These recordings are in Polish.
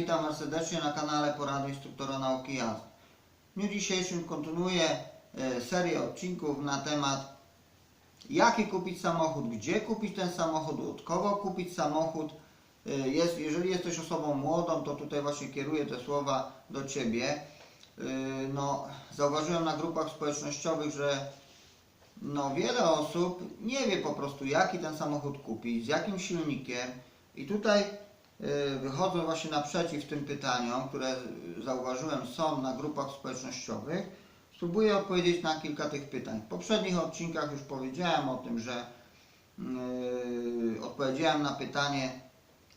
Witam Was serdecznie na kanale Porady Instruktora Nauki Jazdy. W dniu dzisiejszym kontynuuję e, serię odcinków na temat jaki kupić samochód, gdzie kupić ten samochód, od kogo kupić samochód. E, Jest, jeżeli jesteś osobą młodą, to tutaj właśnie kieruję te słowa do Ciebie. E, No, zauważyłem na grupach społecznościowych, że no, wiele osób nie wie po prostu jaki ten samochód kupić, z jakim silnikiem i tutaj y, wychodzę właśnie naprzeciw tym pytaniom, które zauważyłem są na grupach społecznościowych. Spróbuję odpowiedzieć na kilka tych pytań. W poprzednich odcinkach już powiedziałem o tym, że yy, odpowiedziałem na pytanie,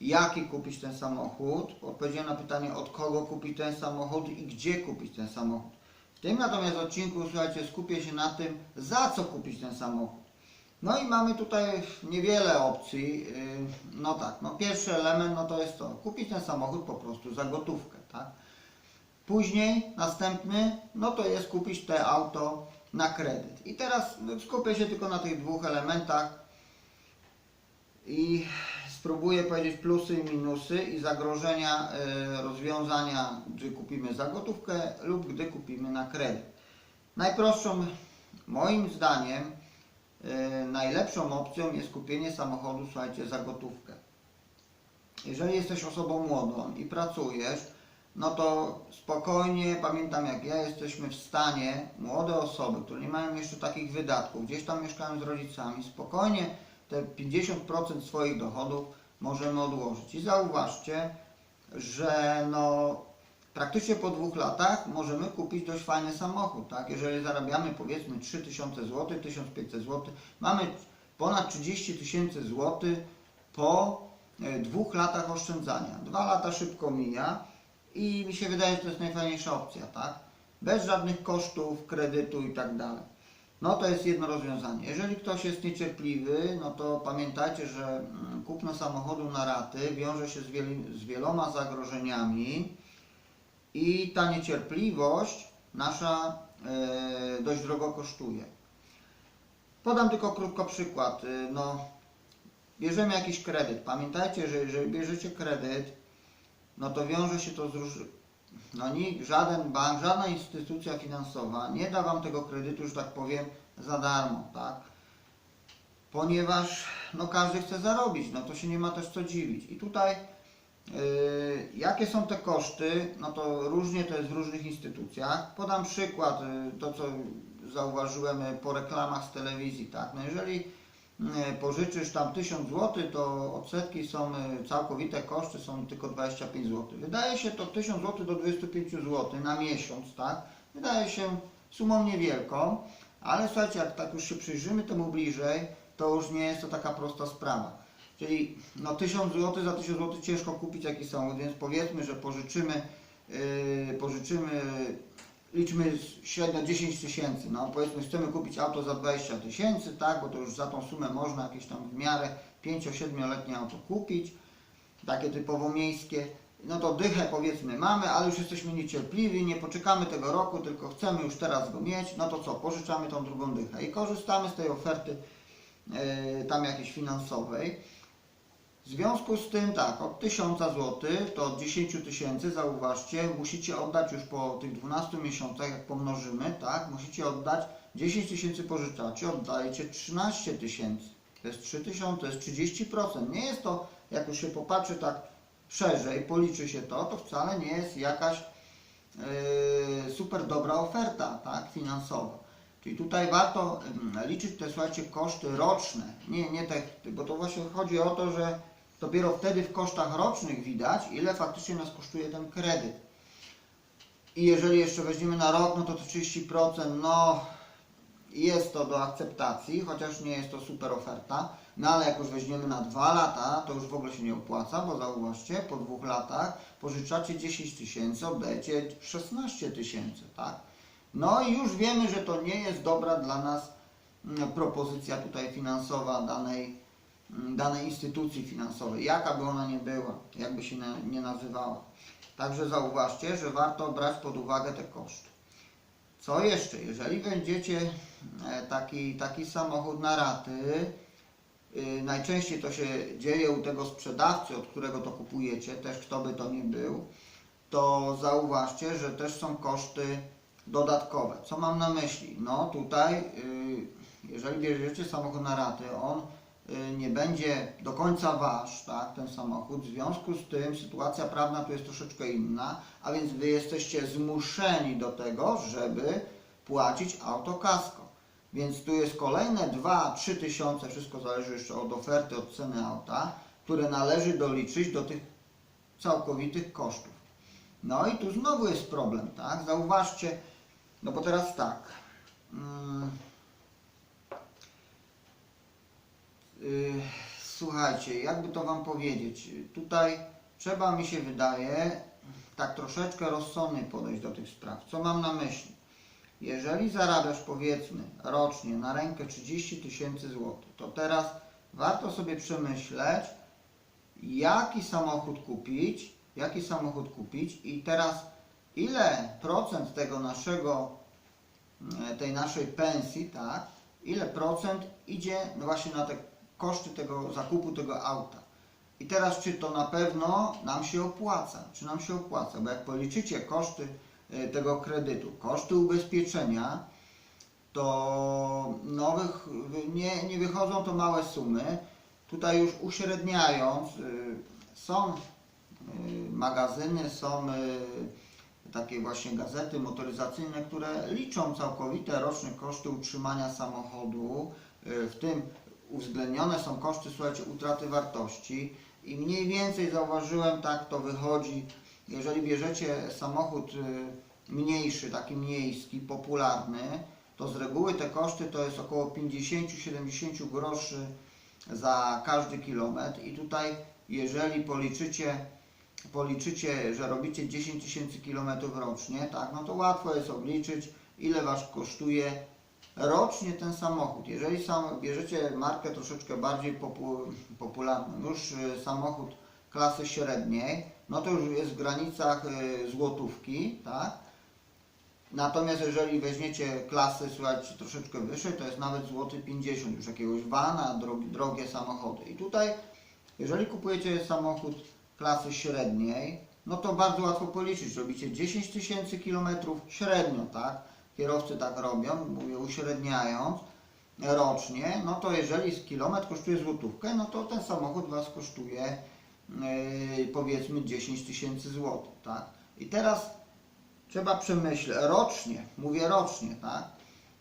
jaki kupić ten samochód, odpowiedziałem na pytanie, od kogo kupić ten samochód i gdzie kupić ten samochód. W tym natomiast odcinku, słuchajcie, skupię się na tym, za co kupić ten samochód. No i mamy tutaj niewiele opcji. Yy, No tak, no pierwszy element no to jest to, kupić ten samochód po prostu za gotówkę, tak? Później następny, no to jest kupić te auto na kredyt. I teraz skupię się tylko na tych dwóch elementach i spróbuję powiedzieć plusy i minusy i zagrożenia y, rozwiązania, gdy kupimy za gotówkę lub gdy kupimy na kredyt. Najprostszą, moim zdaniem, y, najlepszą opcją jest kupienie samochodu, słuchajcie, za gotówkę. Jeżeli jesteś osobą młodą i pracujesz, no to spokojnie, pamiętam jak ja, jesteśmy w stanie, młode osoby, które nie mają jeszcze takich wydatków, gdzieś tam mieszkają z rodzicami, spokojnie te 50% swoich dochodów możemy odłożyć. I zauważcie, że no praktycznie po dwóch latach możemy kupić dość fajny samochód, tak? Jeżeli zarabiamy powiedzmy 3000 zł, 1500 zł, mamy ponad 30 tysięcy złotych po e, dwóch latach oszczędzania. Dwa lata szybko mija i mi się wydaje, że to jest najfajniejsza opcja, tak? Bez żadnych kosztów, kredytu i tak dalej. No to jest jedno rozwiązanie. Jeżeli ktoś jest niecierpliwy, no to pamiętajcie, że mm, kupno samochodu na raty wiąże się z, wiel- z wieloma zagrożeniami i ta niecierpliwość nasza e, dość drogo kosztuje. Podam tylko krótko przykład. Y, No, bierzemy jakiś kredyt. Pamiętajcie, że jeżeli bierzecie kredyt, no to wiąże się to z róż... No nikt, żaden bank, żadna instytucja finansowa nie da Wam tego kredytu, że tak powiem, za darmo, tak? Ponieważ no każdy chce zarobić, no to się nie ma też co dziwić. I tutaj jakie są te koszty, no to różnie to jest w różnych instytucjach. Podam przykład, yy, to co zauważyłem yy, po reklamach z telewizji, tak? No jeżeli pożyczysz tam 1000 zł, to odsetki są, całkowite koszty są tylko 25 zł. Wydaje się to 1000 zł do 25 zł na miesiąc, tak? Wydaje się sumą niewielką, ale słuchajcie, jak tak już się przyjrzymy temu bliżej, to już nie jest to taka prosta sprawa. Czyli no 1000 zł za 1000 zł ciężko kupić jakiś samochód, więc powiedzmy, że pożyczymy, yy, pożyczymy liczmy średnio 10 tysięcy, no powiedzmy chcemy kupić auto za 20 tysięcy, tak, bo to już za tą sumę można jakieś tam w miarę 5-7-letnie auto kupić, takie typowo miejskie, no to dychę powiedzmy mamy, ale już jesteśmy niecierpliwi, nie poczekamy tego roku, tylko chcemy już teraz go mieć, no to co, pożyczamy tą drugą dychę i korzystamy z tej oferty yy, tam jakiejś finansowej. W związku z tym tak, od 1000 zł to od 10 tysięcy, zauważcie, musicie oddać już po tych 12 miesiącach, jak pomnożymy, tak, musicie oddać 10 tysięcy pożyczacie, oddajecie 13 tysięcy. To jest 3000, to jest 30%. Nie jest to, jak już się popatrzy tak szerzej, policzy się to, to wcale nie jest jakaś yy, super dobra oferta, tak, finansowa. Czyli tutaj warto mm, liczyć te, słuchajcie, koszty roczne, nie, nie te, bo to właśnie chodzi o to, że dopiero wtedy w kosztach rocznych widać, ile faktycznie nas kosztuje ten kredyt. I jeżeli jeszcze weźmiemy na rok, no to to 30%, no jest to do akceptacji, chociaż nie jest to super oferta. No ale jak już weźmiemy na dwa lata, to już w ogóle się nie opłaca, bo zauważcie, po dwóch latach pożyczacie 10 tysięcy, oddajecie 16 tysięcy, tak? No i już wiemy, że to nie jest dobra dla nas mm, propozycja tutaj finansowa danej, danej instytucji finansowej, jaka by ona nie była, jakby się nie nazywała. Także zauważcie, że warto brać pod uwagę te koszty. Co jeszcze? Jeżeli będziecie e, taki, taki samochód na raty y, najczęściej to się dzieje u tego sprzedawcy, od którego to kupujecie, też kto by to nie był, to zauważcie, że też są koszty dodatkowe. Co mam na myśli? No tutaj, y, jeżeli bierzecie samochód na raty, on nie będzie do końca wasz, tak, ten samochód. W związku z tym sytuacja prawna tu jest troszeczkę inna, a więc wy jesteście zmuszeni do tego, żeby płacić autokasko. Więc tu jest kolejne 2-3 tysiące, wszystko zależy jeszcze od oferty, od ceny auta, które należy doliczyć do tych całkowitych kosztów. No i tu znowu jest problem, tak? Zauważcie, no bo teraz tak. Mm, y, słuchajcie, jakby to Wam powiedzieć, tutaj trzeba mi się wydaje tak troszeczkę rozsądnie podejść do tych spraw. Co mam na myśli? Jeżeli zarabiasz powiedzmy rocznie na rękę 30 tysięcy złotych, to teraz warto sobie przemyśleć, jaki samochód kupić, jaki samochód kupić i teraz ile procent tego naszego, e, tej naszej pensji, tak, ile procent idzie właśnie na te koszty tego zakupu tego auta. I teraz czy to na pewno nam się opłaca? Czy nam się opłaca? Bo jak policzycie koszty e, tego kredytu, koszty ubezpieczenia, to nowych nie, nie wychodzą to małe sumy. Tutaj już uśredniając, y, są y, magazyny, są takie właśnie gazety motoryzacyjne, które liczą całkowite roczne koszty utrzymania samochodu, w tym uwzględnione są koszty, słuchajcie, utraty wartości. I mniej więcej zauważyłem, tak to wychodzi, jeżeli bierzecie samochód y, mniejszy, taki miejski, popularny, to z reguły te koszty to jest około 50-70 groszy za każdy kilometr. I tutaj jeżeli policzycie, policzycie, że robicie 10 tysięcy kilometrów rocznie, tak, no to łatwo jest obliczyć ile Was kosztuje rocznie ten samochód. Jeżeli sam bierzecie markę troszeczkę bardziej popu, popularną, już y, samochód klasy średniej, no to już jest w granicach y, złotówki, tak? Natomiast jeżeli weźmiecie klasy, słuchajcie, troszeczkę wyżej, to jest nawet złoty 50, już jakiegoś vana, drogi, drogie samochody. I tutaj, jeżeli kupujecie samochód klasy średniej, no to bardzo łatwo policzyć. Robicie 10 tysięcy kilometrów średnio, tak? Kierowcy tak robią, mówię uśredniając rocznie, no to jeżeli kilometr kosztuje złotówkę, no to ten samochód Was kosztuje yy, powiedzmy 10 tysięcy złotych, tak? I teraz trzeba przemyśleć, rocznie, mówię rocznie, tak?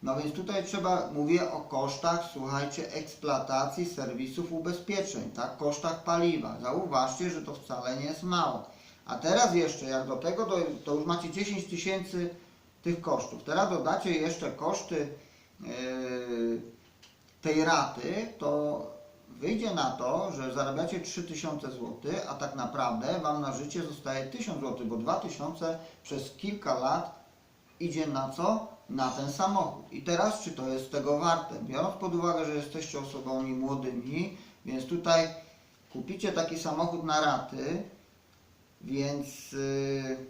No więc tutaj trzeba, mówię o kosztach, słuchajcie, eksploatacji serwisów ubezpieczeń, tak? Kosztach paliwa. Zauważcie, że to wcale nie jest mało. A teraz jeszcze, jak do tego, to, to już macie 10 tysięcy tych kosztów. Teraz dodacie jeszcze koszty yy, tej raty, to wyjdzie na to, że zarabiacie 3000 zł, a tak naprawdę Wam na życie zostaje 1000 zł, bo 2000 przez kilka lat idzie na co? Na ten samochód. I teraz, czy to jest tego warte? Biorąc pod uwagę, że jesteście osobami młodymi, więc tutaj kupicie taki samochód na raty, więc yy,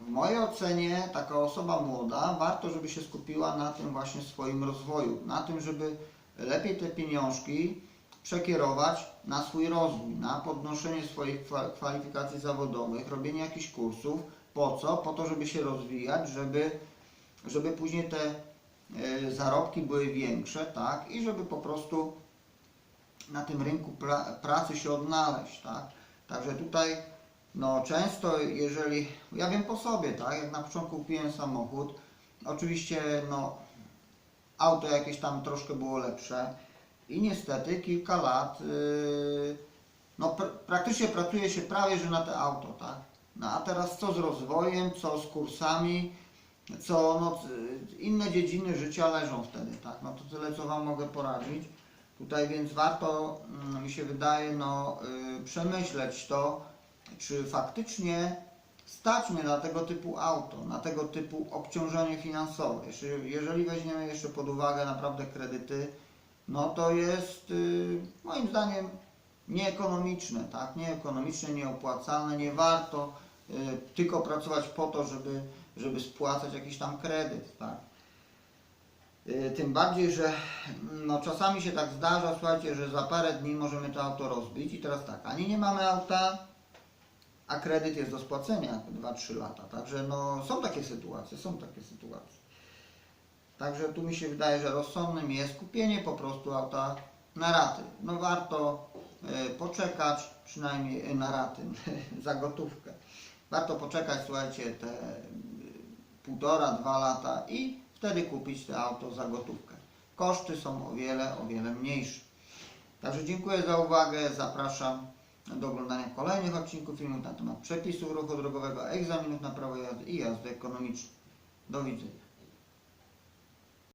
w mojej ocenie taka osoba młoda warto, żeby się skupiła na tym właśnie swoim rozwoju, na tym, żeby lepiej te pieniążki przekierować na swój rozwój, na podnoszenie swoich kwa- kwalifikacji zawodowych, robienie jakichś kursów. Po co? Po to, żeby się rozwijać, żeby, żeby później te e, zarobki były większe, tak? I żeby po prostu na tym rynku pra, pracy się odnaleźć, tak? Także tutaj no często jeżeli, ja wiem po sobie, tak, jak na początku kupiłem samochód, oczywiście no auto jakieś tam troszkę było lepsze i niestety kilka lat, yy, no pr praktycznie pracuje się prawie, że na te auto, tak. No a teraz co z rozwojem, co z kursami, co, no inne dziedziny życia leżą wtedy, tak, no to tyle co Wam mogę poradzić. Tutaj więc warto, mm, mi się wydaje, no yy, przemyśleć to, czy faktycznie stać mnie na tego typu auto, na tego typu obciążenie finansowe. Jeżeli, weźmiemy jeszcze pod uwagę naprawdę kredyty, no to jest y, moim zdaniem nieekonomiczne, tak? Nieekonomiczne, nieopłacalne, nie warto y, tylko pracować po to, żeby, żeby spłacać jakiś tam kredyt, tak? Y, Tym bardziej, że no, czasami się tak zdarza, słuchajcie, że za parę dni możemy to auto rozbić i teraz tak, ani nie mamy auta, a kredyt jest do spłacenia 2-3 lata. Także no, są takie sytuacje, są takie sytuacje. Także tu mi się wydaje, że rozsądnym jest kupienie po prostu auta na raty. No warto e, poczekać, przynajmniej e, na raty, za gotówkę. Warto poczekać, słuchajcie, te e, półtora, dwa lata i wtedy kupić to auto za gotówkę. Koszty są o wiele, o wiele mniejsze. Także dziękuję za uwagę, zapraszam do oglądania kolejnych odcinków filmów na temat przepisów ruchu drogowego, egzaminów na prawo jazdy i jazdy ekonomicznej. Do widzenia.